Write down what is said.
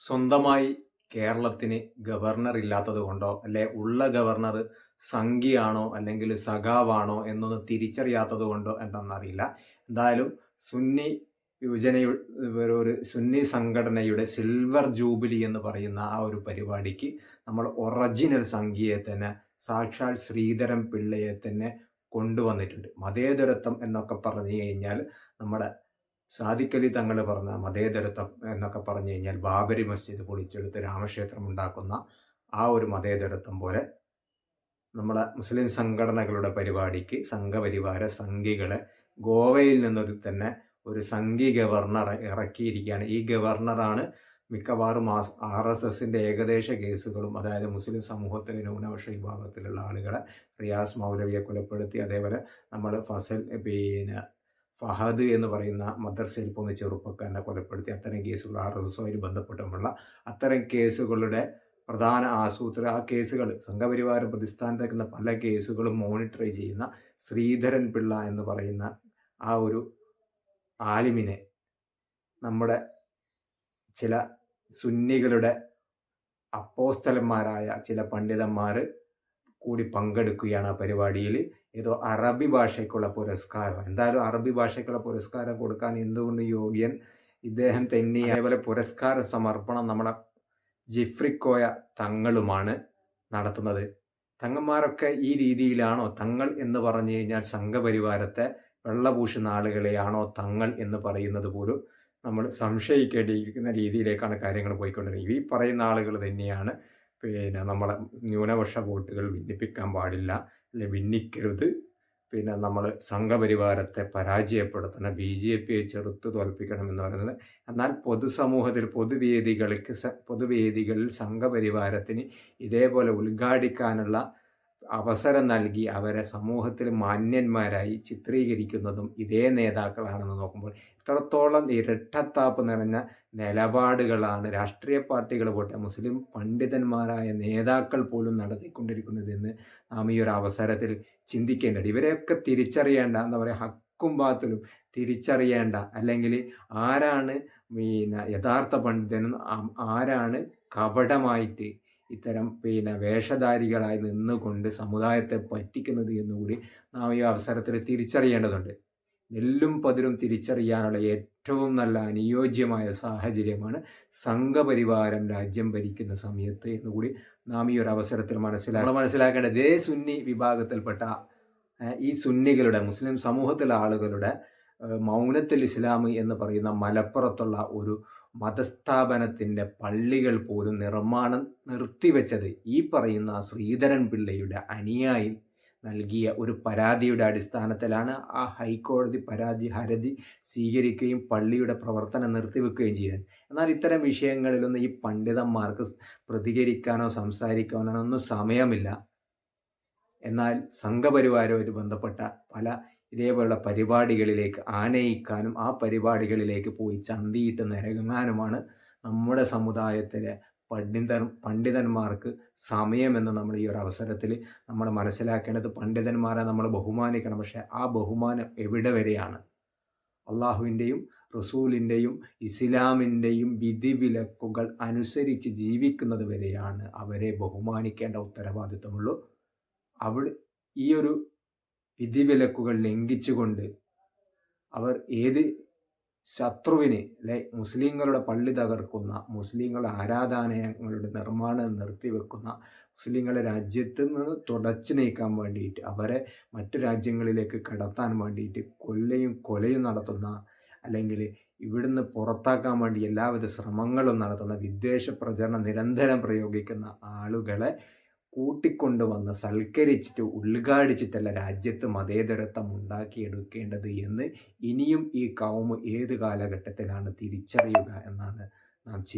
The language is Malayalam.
സ്വന്തമായി കേരളത്തിന് ഗവർണർ ഇല്ലാത്തതുകൊണ്ടോ അല്ലെ ഉള്ള ഗവർണർ സംഘിയാണോ അല്ലെങ്കിൽ സഖാവാണോ എന്നൊന്ന് തിരിച്ചറിയാത്തത് കൊണ്ടോ എന്തെന്നറിയില്ല എന്തായാലും സുന്നി യുവജന ഒരു സുന്നി സംഘടനയുടെ സിൽവർ ജൂബിലി എന്ന് പറയുന്ന ആ ഒരു പരിപാടിക്ക് നമ്മൾ ഒറിജിനൽ സംഖ്യയെ തന്നെ സാക്ഷാൽ ശ്രീധരൻ പിള്ളയെ തന്നെ കൊണ്ടുവന്നിട്ടുണ്ട്. മതേതരത്വം എന്നൊക്കെ പറഞ്ഞു കഴിഞ്ഞാൽ നമ്മുടെ സാദിഖലി തങ്ങൾ പറഞ്ഞ മതേതരത്വം എന്നൊക്കെ പറഞ്ഞു കഴിഞ്ഞാൽ ബാബരി മസ്ജിദ് പൊളിച്ചെടുത്ത് രാമക്ഷേത്രം ഉണ്ടാക്കുന്ന ആ ഒരു മതേതരത്വം പോലെ നമ്മളെ മുസ്ലിം സംഘടനകളുടെ പരിപാടിക്ക് സംഘപരിവാര സംഘികളെ ഗോവയിൽ നിന്നൊരു തന്നെ ഒരു സംഘി ഗവർണർ ഇറക്കിയിരിക്കുകയാണ്. ഈ ഗവർണറാണ് മിക്കവാറും ആർ എസ് എസിന്റെ ഏകദേശ കേസുകളും അതായത് മുസ്ലിം സമൂഹത്തിലെ ന്യൂനപക്ഷ വിഭാഗത്തിലുള്ള ആളുകളെ റിയാസ് മൗലവിയെ കൊലപ്പെടുത്തി അതേപോലെ നമ്മൾ ഫസൽ പിന്നെ ഫഹദ് എന്ന് പറയുന്ന മദർസയിൽ പോകുന്ന ചെറുപ്പക്കാരനെ കൊലപ്പെടുത്തി അത്തരം കേസുകൾ ആർ എസ് എസുമായി ബന്ധപ്പെട്ടുമുള്ള അത്തരം കേസുകളുടെ പ്രധാന ആസൂത്ര ആ കേസുകൾ സംഘപരിവാരം പ്രതിസ്ഥാനത്തേക്കുന്ന പല കേസുകളും മോണിറ്റർ ചെയ്യുന്ന ശ്രീധരൻ പിള്ള എന്ന് പറയുന്ന ആ ഒരു ആലിമിനെ നമ്മുടെ ചില സുന്നികളുടെ അപ്പോസ്തലന്മാരായ ചില പണ്ഡിതന്മാർ കൂടി പങ്കെടുക്കുകയാണ് ആ പരിപാടിയിൽ. ഏതോ അറബി ഭാഷയ്ക്കുള്ള പുരസ്കാരം. എന്തായാലും അറബി ഭാഷയ്ക്കുള്ള പുരസ്കാരം കൊടുക്കാൻ എന്തുകൊണ്ട് യോഗ്യൻ ഇദ്ദേഹം തന്നെ അതേപോലെ പുരസ്കാര സമർപ്പണം നമ്മുടെ ജിഫ്രിക്കോയ തങ്ങളുമാണ് നടത്തുന്നത്. തങ്ങന്മാരൊക്കെ ഈ രീതിയിലാണോ തങ്ങൾ എന്ന് പറഞ്ഞു കഴിഞ്ഞാൽ സംഘപരിവാരത്തെ വെള്ളപൂശുന്ന ആളുകളെയാണോ തങ്ങൾ എന്ന് പറയുന്നത് പോലും നമ്മൾ സംശയിക്കേണ്ടിയിരിക്കുന്ന രീതിയിലേക്കാണ് കാര്യങ്ങൾ പോയിക്കൊണ്ടിരിക്കുന്നത്. ഈ പറയുന്ന ആളുകൾ തന്നെയാണ് പിന്നെ നമ്മളെ ന്യൂനപക്ഷ വോട്ടുകൾ ഭിന്നിപ്പിക്കാൻ പാടില്ല അല്ലെ ഭിന്നിക്കരുത് പിന്നെ നമ്മൾ സംഘപരിവാരത്തെ പരാജയപ്പെടുത്തണം ബി ജെ പിയെ ചെറുത്ത് തോൽപ്പിക്കണം എന്ന് പറയുന്നത്. എന്നാൽ പൊതുസമൂഹത്തിൽ പൊതുവേദികൾക്ക് പൊതുവേദികളിൽ സംഘപരിവാരത്തിന് ഇതേപോലെ ഉദ്ഘാടിക്കാനുള്ള അവസരം നൽകി അവരെ സമൂഹത്തിൽ മാന്യന്മാരായി ചിത്രീകരിക്കുന്നതും ഇതേ നേതാക്കളാണെന്ന് നോക്കുമ്പോൾ ഇത്രത്തോളം ഇരട്ടത്താപ്പ് നിറഞ്ഞ നിലപാടുകളാണ് രാഷ്ട്രീയ പാർട്ടികൾ പോട്ടെ മുസ്ലിം പണ്ഡിതന്മാരായ നേതാക്കൾ പോലും നടത്തിക്കൊണ്ടിരിക്കുന്നതെന്ന് നാം ഈ ഒരു അവസരത്തിൽ ചിന്തിക്കേണ്ടത് ഇവരെയൊക്കെ തിരിച്ചറിയേണ്ട എന്താ പറയുക ഹക്കും ബാത്തിലും തിരിച്ചറിയേണ്ട അല്ലെങ്കിൽ ആരാണ് പിന്നെ യഥാർത്ഥ പണ്ഡിതനും ആരാണ് കപടമായിട്ട് ഇത്തരം പിന്നെ വേഷധാരികളായി നിന്നുകൊണ്ട് സമുദായത്തെ പറ്റിക്കുന്നത് എന്നുകൂടി നാം ഈ അവസരത്തിൽ തിരിച്ചറിയേണ്ടതുണ്ട്. നെല്ലും പതിരും തിരിച്ചറിയാനുള്ള ഏറ്റവും നല്ല അനുയോജ്യമായ സാഹചര്യമാണ് സംഘപരിവാരം രാജ്യം ഭരിക്കുന്ന സമയത്ത് എന്നുകൂടി നാം ഈ ഒരു അവസരത്തിൽ മനസ്സിലാക്കണം മനസ്സിലാക്കേണ്ടത് സുന്നി വിഭാഗത്തിൽപ്പെട്ട ഈ സുന്നികളുടെ മുസ്ലിം സമൂഹത്തിലെ ആളുകളുടെ മൗനത്തിൽ ഇസ്ലാം എന്ന് പറയുന്ന മലപ്പുറത്തുള്ള ഒരു മതസ്ഥാപനത്തിന്റെ പള്ളികൾ പോലും നിർമ്മാണം നിർത്തിവെച്ചത് ഈ പറയുന്ന ശ്രീധരൻ പിള്ളയുടെ അനുയായി നൽകിയ ഒരു പരാതിയുടെ അടിസ്ഥാനത്തിലാണ് ആ ഹൈക്കോടതി പരാതി ഹരജി സ്വീകരിക്കുകയും പള്ളിയുടെ പ്രവർത്തനം നിർത്തിവെക്കുകയും ചെയ്തത്. എന്നാൽ ഇത്തരം വിഷയങ്ങളിലൊന്നും ഈ പണ്ഡിതന്മാർക്ക് പ്രതികരിക്കാനോ സംസാരിക്കാനോ ഒന്നും സമയമില്ല. എന്നാൽ സംഘപരിവാരവുമായിട്ട് ബന്ധപ്പെട്ട പല ഇതേപോലുള്ള പരിപാടികളിലേക്ക് ആനയിക്കാനും ആ പരിപാടികളിലേക്ക് പോയി ചന്തിയിട്ട് നിരങ്ങാനുമാണ് നമ്മുടെ സമുദായത്തിലെ പണ്ഡിതൻ പണ്ഡിതന്മാർക്ക് സമയമെന്ന് നമ്മൾ ഈ ഒരു അവസരത്തിൽ നമ്മൾ മനസ്സിലാക്കേണ്ടത് പണ്ഡിതന്മാരെ നമ്മൾ ബഹുമാനിക്കണം. പക്ഷേ ആ ബഹുമാനം എവിടെ വരെയാണ്? അള്ളാഹുവിന്റെയും റസൂലിന്റെയും ഇസ്ലാമിന്റെയും വിധിവിലക്കുകൾ അനുസരിച്ച് ജീവിക്കുന്നത് വരെയാണ് അവരെ ബഹുമാനിക്കേണ്ട ഉത്തരവാദിത്തമുള്ളൂ. അവിടെ ഈ ഒരു വിധിവിലക്കുകൾ ലംഘിച്ചുകൊണ്ട് അവർ ഏത് ശത്രുവിനെ അല്ലെ മുസ്ലിങ്ങളുടെ പള്ളി തകർക്കുന്ന മുസ്ലിങ്ങളുടെ ആരാധനാലയങ്ങളുടെ നിർമ്മാണം നിർത്തിവെക്കുന്ന മുസ്ലിങ്ങളെ രാജ്യത്ത് നിന്ന് തുടച്ചു നീക്കാൻ വേണ്ടിയിട്ട് അവരെ മറ്റു രാജ്യങ്ങളിലേക്ക് കടത്താൻ വേണ്ടിയിട്ട് കൊല്ലയും കൊലയും നടത്തുന്ന അല്ലെങ്കിൽ ഇവിടുന്ന് പുറത്താക്കാൻ വേണ്ടി എല്ലാവിധ ശ്രമങ്ങളും നടത്തുന്ന വിദ്വേഷ പ്രചരണം നിരന്തരം പ്രയോഗിക്കുന്ന ആളുകളെ കൂട്ടിക്കൊണ്ടുവന്ന് സൽക്കരിച്ചിട്ട് ഉദ്ഘാടിച്ചിട്ടല്ല രാജ്യത്ത് മതേതരത്വം ഉണ്ടാക്കിയെടുക്കേണ്ടത് എന്ന് ഇനിയും ഈ കൗമ് ഏത് കാലഘട്ടത്തിലാണ് തിരിച്ചറിയുക എന്നാണ് നാം ചിന്തി